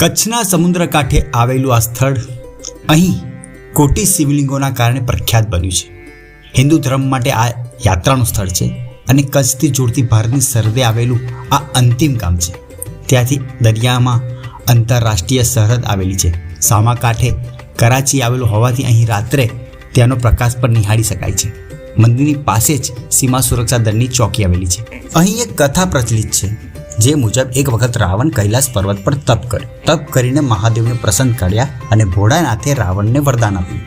કચ્છના સમુદ્ર કાંઠે આવેલું આ સ્થળ અહીં કોટી શિવલિંગોના કારણે પ્રખ્યાત બન્યું છે. હિન્દુ ધર્મ માટે આ યાત્રાનું સ્થળ છે અને કચ્છથી જોડતી ભારતની સરહદે આવેલું આ અંતિમ ગામ છે. ત્યાંથી દરિયામાં આંતરરાષ્ટ્રીય સરહદ આવેલી છે. સામા કાંઠે કરાચી આવેલું હોવાથી અહીં રાત્રે ત્યાંનો પ્રકાશ પણ નિહાળી શકાય છે. મંદિરની પાસે જ સીમા સુરક્ષા દળની ચોકી આવેલી છે. અહીં એક કથા પ્રચલિત છે. જે મુજબ એક વખત રાવણ કૈલાસ પર્વત પર તપ કર્યો. તપ કરીને મહાદેવને પ્રસન્ન કર્યા અને ભોળાનાથે રાવણને વરદાન આપ્યું.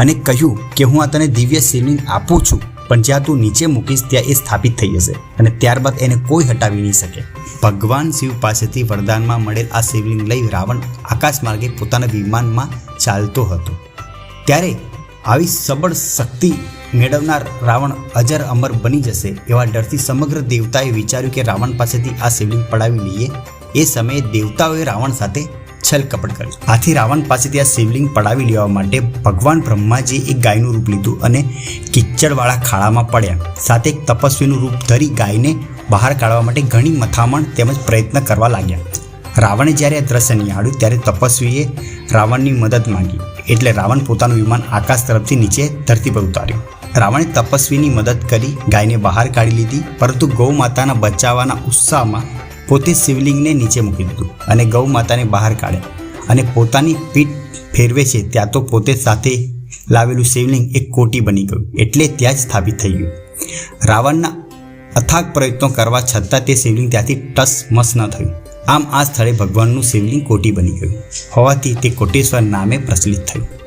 અને કહ્યું કે હું આ તને દિવ્ય શિવલિંગ આપું છું, પણ જ્યાં તું નીચે મૂકીશ ત્યાં એ સ્થાપિત થઈ જશે અને ત્યારબાદ એને કોઈ હટાવી નહીં શકે. ભગવાન શિવ પાસેથી વરદાનમાં મળેલ આ શિવલિંગ લઈ રાવણ આકાશ માર્ગે પોતાના વિમાનમાં ચાલતો હતો. ત્યારે આવી સબળ શક્તિ મેળવનાર રાવણ અજર અમર બની જશે એવા ડરથી સમગ્ર દેવતાએ વિચાર્યું કે રાવણ પાસેથી આ શિવલિંગ પડાવી લઈએ. એ સમયે દેવતાઓએ રાવણ સાથે છલ કપટ કર્યું. આથી રાવણ પાસેથી આ શિવલિંગ પડાવી લેવા માટે ભગવાન બ્રહ્માજીએ એક ગાયનું રૂપ લીધું અને કિચ્ચડવાળા ખાડામાં પડ્યા. સાથે એક તપસ્વીનું રૂપ ધરી ગાયને બહાર કાઢવા માટે ઘણી મથામણ તેમજ પ્રયત્ન કરવા લાગ્યા. રાવણે જ્યારે આ દ્રશ્ય નિહાળ્યું ત્યારે તપસ્વીએ રાવણની મદદ માંગી. એટલે રાવણ પોતાનું વિમાન આકાશ તરફથી નીચે ધરતી પર ઉતાર્યું. રાવણે તપસ્વીની મદદ કરી ગાયને બહાર કાઢી લીધી, પરંતુ ગૌ માતાના બચાવવાના ઉત્સાહમાં પોતે શિવલિંગને નીચે મૂકી દીધું અને ગૌ માતાને બહાર કાઢ્યા. અને પોતાની પીઠ ફેરવે છે, ત્યાં તો પોતે સાથે લાવેલું શિવલિંગ એક કોટી બની ગયું, એટલે ત્યાં જ સ્થાપિત થઈ ગયું. રાવણના અથાગ પ્રયત્નો કરવા છતાં તે શિવલિંગ ત્યાંથી ટસ મસ ન થયું. આમ આ સ્થળે ભગવાનનું શિવલિંગ કોટી બની ગયું. હોવાથી તે કોટેશ્વર નામે પ્રચલિત થયું.